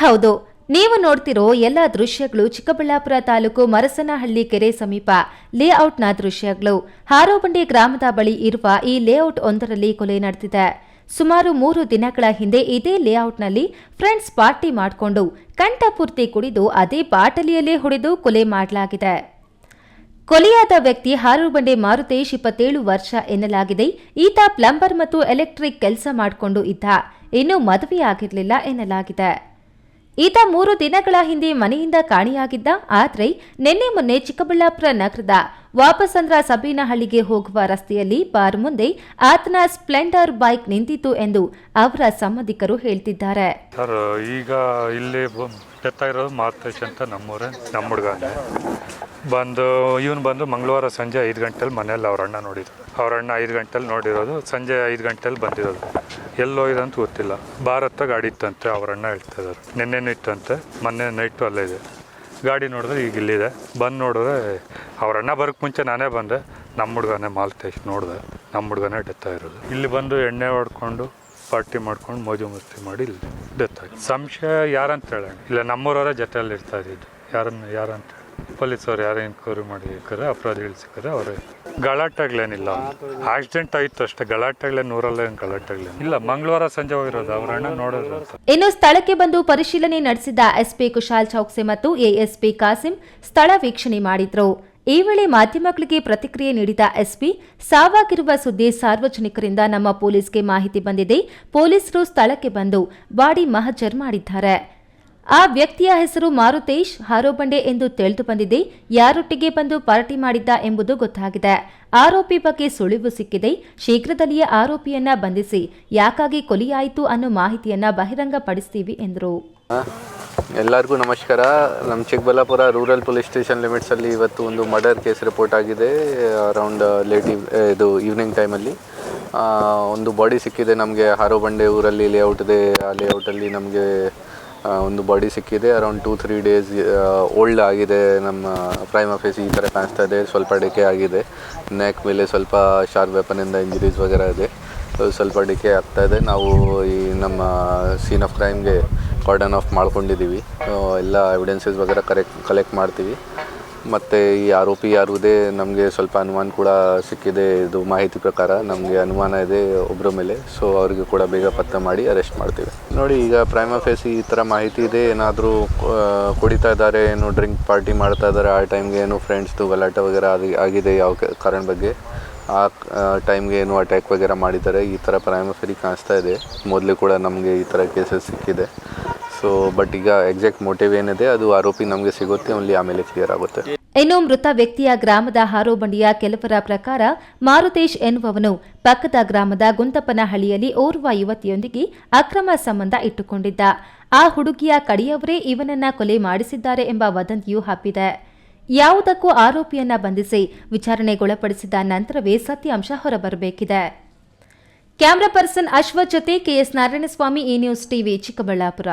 ಹೌದು, ನೀವು ನೋಡ್ತಿರೋ ಎಲ್ಲ ದೃಶ್ಯಗಳು ಚಿಕ್ಕಬಳ್ಳಾಪುರ ತಾಲೂಕು ಮರಸನಹಳ್ಳಿ ಕೆರೆ ಸಮೀಪ ಲೇಔಟ್ನ ದೃಶ್ಯಗಳು. ಹಾರೋಬಂಡಿ ಗ್ರಾಮದ ಬಳಿ ಇರುವ ಈ ಲೇಔಟ್ ಒಂದರಲ್ಲಿ ಕೊಲೆ ನಡೆದಿದೆ. ಸುಮಾರು ಮೂರು ದಿನಗಳ ಹಿಂದೆ ಇದೇ ಲೇಔಟ್ನಲ್ಲಿ ಫ್ರೆಂಡ್ಸ್ ಪಾರ್ಟಿ ಮಾಡಿಕೊಂಡು ಕಂಠಪೂರ್ತಿ ಕುಡಿದು ಅದೇ ಬಾಟಲಿಯಲ್ಲೇ ಹೊಡೆದು ಕೊಲೆ ಮಾಡಲಾಗಿದೆ. ಕೊಲೆಯಾದ ವ್ಯಕ್ತಿ ಹಾರೂಬಂಡೆ ಮಾರುತೇಶ್ ಇಪ್ಪತ್ತೇಳು ವರ್ಷ ಎನ್ನಲಾಗಿದೆ. ಈತ ಪ್ಲಂಬರ್ ಮತ್ತು ಎಲೆಕ್ಟ್ರಿಕ್ ಕೆಲಸ ಮಾಡಿಕೊಂಡು ಇದ್ದ. ಇನ್ನೂ ಮದುವೆಯಾಗಿರಲಿಲ್ಲ ಎನ್ನಲಾಗಿದೆ. ಈತ ಮೂರು ದಿನಗಳ ಹಿಂದೆ ಮನೆಯಿಂದ ಕಾಣೆಯಾಗಿದ್ದ ಆದರೆ ನಿನ್ನೆ ಮೊನ್ನೆ ಚಿಕ್ಕಬಳ್ಳಾಪುರ ನಗರದ ವಾಪಸಂದ್ರ ಸಬೀನಹಳ್ಳಿಗೆ ಹೋಗುವ ರಸ್ತೆಯಲ್ಲಿ ಬಾರ್ ಮುಂದೆ ಆತನ ಸ್ಪ್ಲೆಂಡರ್ ಬೈಕ್ ನಿಂತಿತ್ತು ಎಂದು ಅವರ ಸಂಬಂಧಿಕರು ಹೇಳ್ತಿದ್ದಾರೆ. ಈಗ ಇಲ್ಲಿ ಮಾರ್ತೇಶ್ ಅಂತ ನಮ್ಮೂರ, ನಮ್ಮ ಹುಡುಗನೇ ಬಂದು, ಇವನು ಬಂದು ಮಂಗಳವಾರ ಸಂಜೆ ಐದು ಗಂಟೆಲಿ ಮನೆಯಲ್ಲಿ ಅವ್ರ ಅಣ್ಣ ನೋಡಿದ್ರು. ಅವ್ರ ಅಣ್ಣ ಐದು ಗಂಟೆಲಿ ನೋಡಿರೋದು, ಸಂಜೆ ಐದು ಗಂಟೆಲಿ ಬಂದಿರೋದು. ಎಲ್ಲೋ ಅಂತ ಗೊತ್ತಿಲ್ಲ. ಭಾರತ ಗಾಡಿ ಇತ್ತಂತೆ ಅವರಣ್ಣ ಹೇಳ್ತಾ ಇದ್ದಾರೆ. ನಿನ್ನೆನೂ ಇತ್ತಂತೆ, ಮೊನ್ನೆ ನೈಟು ಅಲ್ಲೇ ಇದೆ. ಗಾಡಿ ನೋಡಿದ್ರೆ ಈಗ ಇಲ್ಲಿದೆ. ಬಂದು ನೋಡಿದ್ರೆ ಅವರಣ್ಣ ಬರೋಕ್ಕೆ ಮುಂಚೆ ನಾನೇ ಬಂದೆ. ನಮ್ಮ ಹುಡುಗನೇ ಮಾಲ್ತೇಶ್ ನೋಡಿದೆ. ನಮ್ಮ ಹುಡುಗನೇ ಡೆತ್ ಆಗಿರೋದು. ಇಲ್ಲಿ ಬಂದು ಎಣ್ಣೆ ಹೊಡ್ಕೊಂಡು, ಪಾರ್ಟಿ ಮಾಡ್ಕೊಂಡು, ಮೋಜು ಮಸ್ತಿ ಮಾಡಿ ಇಲ್ಲಿ ಡೆತ್ ಆಗಿ. ಸಂಶಯ ಯಾರಂತ ಹೇಳೋಣ. ಇಲ್ಲ, ನಮ್ಮೂರವರ ಜೊತೆಯಲ್ಲಿ ಇರ್ತಾ ಇದ್ದಿದ್ದು. ಯಾರನ್ನ, ಯಾರಂತ ಪೊಲೀಸವ್ರು ಯಾರು ಎನ್ಕ್ವೈರಿ ಮಾಡಿರ್ತಾರೆ ಅಪರಾಧಿಗಳು ಸಿಕ್ಕರೆ ಅವರೇ ಗಲಾಟೆಗಳೇನಿಲ್ಲ ಆಕ್ಸಿಡೆಂಟ್ ಆಯ್ತು ಅಷ್ಟೇ, ಗಲಾಟೆಗಳೇ ನೂರಲ್ಲ ಏನ್ ಗಲಾಟೆಗಳೇನು. ಇಲ್ಲ, ಮಂಗಳವಾರ ಸಂಜೆ ಹೋಗಿರೋದು, ಅವ್ರ ಅಣ್ಣ ನೋಡಿದ್ರು ಇನ್ನು ಸ್ಥಳಕ್ಕೆ ಬಂದು ಪರಿಶೀಲನೆ ನಡೆಸಿದ ಎಸ್ಪಿ ಕುಶಾಲ್ ಚೌಕ್ಸೆ ಮತ್ತು ಎಎಸ್ಪಿ ಕಾಸಿಂ ಸ್ಥಳ ವೀಕ್ಷಣೆ ಮಾಡಿದ್ರು. ಈ ವೇಳೆ ಮಾಧ್ಯಮಗಳಿಗೆ ಪ್ರತಿಕ್ರಿಯೆ ನೀಡಿದ ಎಸ್ಪಿ, ಸಾವಾಗಿರುವ ಸುದ್ದಿ ಸಾರ್ವಜನಿಕರಿಂದ ನಮ್ಮ ಪೊಲೀಸ್ಗೆ ಮಾಹಿತಿ ಬಂದಿದೆ. ಪೊಲೀಸರು ಸ್ಥಳಕ್ಕೆ ಬಂದು ಬಾಡಿ ಮಹಜರ್ ಮಾಡಿದ್ದಾರೆ. ಆ ವ್ಯಕ್ತಿಯ ಹೆಸರು ಮಾರುತೇಶ್ ಹಾರೋಬಂಡೆ ಎಂದು ತಿಳಿದು ಬಂದಿದೆ. ಯಾರೊಟ್ಟಿಗೆ ಬಂದು ಪಾರ್ಟಿ ಮಾಡಿದ್ದ ಎಂಬುದು ಗೊತ್ತಾಗಿದೆ. ಆರೋಪಿ ಬಗ್ಗೆ ಸುಳಿವು ಸಿಕ್ಕಿದೆ. ಶೀಘ್ರದಲ್ಲಿಯೇ ಆರೋಪಿಯನ್ನ ಬಂಧಿಸಿ ಯಾಕಾಗಿ ಕೊಲೆಯಾಯಿತು ಅನ್ನೋ ಮಾಹಿತಿಯನ್ನ ಬಹಿರಂಗಪಡಿಸ್ತೀವಿ ಎಂದರು. ಎಲ್ಲರಿಗೂ ನಮಸ್ಕಾರ. ನಮ್ಮ ಚಿಕ್ಕಬಳ್ಳಾಪುರ ರೂರಲ್ ಪೊಲೀಸ್ ಸ್ಟೇಷನ್ ಲಿಮಿಟ್ಸಲ್ಲಿ ಇವತ್ತು ಒಂದು ಮರ್ಡರ್ ಕೇಸ್ ರಿಪೋರ್ಟ್ ಆಗಿದೆ, ಅರೌಂಡ್ ಲೇಟ್ ಇದು ಈವ್ನಿಂಗ್ ಟೈಮಲ್ಲಿ. ಒಂದು ಬಾಡಿ ಸಿಕ್ಕಿದೆ ನಮಗೆ ಹಾರೋಬಂಡೆ ಊರಲ್ಲಿ, ಲೇಔಟ್ ಇದೆ. ಆ ಲೇಔಟಲ್ಲಿ ನಮಗೆ ಒಂದು ಬಾಡಿ ಸಿಕ್ಕಿದೆ. Around two three days old ಆಗಿದೆ. ನಮ್ಮ ಪ್ರೈಮ್ ಆಫೇಸ್ ಈ ಥರ ಕಾಣಿಸ್ತಾ ಇದೆ. ಸ್ವಲ್ಪ ಡಿಕೆ ಆಗಿದೆ. ನೆಕ್ ಮೇಲೆ ಸ್ವಲ್ಪ ಶಾರ್ಪ್ ವೆಪನಿಂದ ಇಂಜುರೀಸ್ ವಗೇರ ಇದೆ. ಸ್ವಲ್ಪ ಡಿಕೆ ಆಗ್ತಾ ಇದೆ. ನಾವು ಈ ನಮ್ಮ ಸೀನ್ ಆಫ್ ಕ್ರೈಮ್ಗೆ ಕಾರ್ಡನ್ ಆಫ್ ಮಾಡ್ಕೊಂಡಿದ್ದೀವಿ ಎಲ್ಲ ಎವಿಡೆನ್ಸಸ್ ವಗೇರ ಕರೆಕ್ಟ್ ಕಲೆಕ್ಟ್ ಮಾಡ್ತೀವಿ. ಮತ್ತು ಈ ಆರೋಪಿ ಯಾರುದೇ ನಮಗೆ ಸ್ವಲ್ಪ ಅನುಮಾನ ಕೂಡ ಸಿಕ್ಕಿದೆ. ಇದು ಮಾಹಿತಿ ಪ್ರಕಾರ ನಮಗೆ ಅನುಮಾನ ಇದೆ ಒಬ್ಬರ ಮೇಲೆ. ಸೊ ಅವರಿಗೆ ಕೂಡ ಬೇಗ ಪತ್ತೆ ಮಾಡಿ ಅರೆಸ್ಟ್ ಮಾಡ್ತೀವಿ. ನೋಡಿ, ಈಗ ಪ್ರೈಮ್ ಫೇಸ್ ಈ ಥರ ಮಾಹಿತಿ ಇದೆ. ಏನಾದರೂ ಕುಡಿತಾ ಇದ್ದಾರೆ, ಏನು ಡ್ರಿಂಕ್ ಪಾರ್ಟಿ ಮಾಡ್ತಾ ಇದ್ದಾರೆ, ಆ ಟೈಮ್ಗೆ ಏನು ಫ್ರೆಂಡ್ಸ್ದು ಗಲಾಟೆ ವಗೇರ ಆಗಿ, ಆಗಿದೆ ಯಾವ ಕಾರಣ ಬಗ್ಗೆ, ಆ ಟೈಮ್ಗೆ ಏನು ಅಟ್ಯಾಕ್ ವಗೇರ ಮಾಡಿದ್ದಾರೆ, ಈ ಥರ ಪ್ರೈಮ ಫೆರಿ ಕಾಣಿಸ್ತಾ ಇದೆ. ಮೊದಲು ಕೂಡ ನಮಗೆ ಈ ಥರ ಕೇಸಸ್ ಸಿಕ್ಕಿದೆ. ಸೊ ಬಟ್ ಈಗ ಎಕ್ಸಾಕ್ಟ್ ಮೋಟಿವ್ ಏನಿದೆ, ಅದು ಆರೋಪಿ ನಮಗೆ ಸಿಗುತ್ತೆ ಓನ್ಲಿ ಆಮೇಲೆ ಕ್ಲಿಯರ್ ಆಗುತ್ತೆ. ಇನ್ನು ಮೃತ ವ್ಯಕ್ತಿಯ ಗ್ರಾಮದ ಹಾರೋಬಂಡಿಯ ಕೆಲವರ ಪ್ರಕಾರ, ಮಾರುತೇಶ್ ಎನ್ನುವವನು ಪಕ್ಕದ ಗ್ರಾಮದ ಗುಂತಪ್ಪನಹಳ್ಳಿಯಲ್ಲಿ ಓರ್ವ ಯುವತಿಯೊಂದಿಗೆ ಅಕ್ರಮ ಸಂಬಂಧ ಇಟ್ಟುಕೊಂಡಿದ್ದ. ಆ ಹುಡುಗಿಯ ಕಡೆಯವರೇ ಇವನನ್ನ ಕೊಲೆ ಮಾಡಿಸಿದ್ದಾರೆ ಎಂಬ ವದಂತಿಯು ಹಬ್ಬಿದೆ. ಯಾವುದಕ್ಕೂ ಆರೋಪಿಯನ್ನ ಬಂಧಿಸಿ ವಿಚಾರಣೆಗೊಳಪಡಿಸಿದ ನಂತರವೇ ಸತ್ಯಾಂಶ ಹೊರಬರಬೇಕಿದೆ. ಕ್ಯಾಮರಾ ಪರ್ಸನ್ ಅಶ್ವಥ್ ಜೊತೆ ಕೆಎಸ್ ನಾರಾಯಣಸ್ವಾಮಿ ಈ ನ್ಯೂಸ್ ಟಿವಿ, ಚಿಕ್ಕಬಳ್ಳಾಪುರ.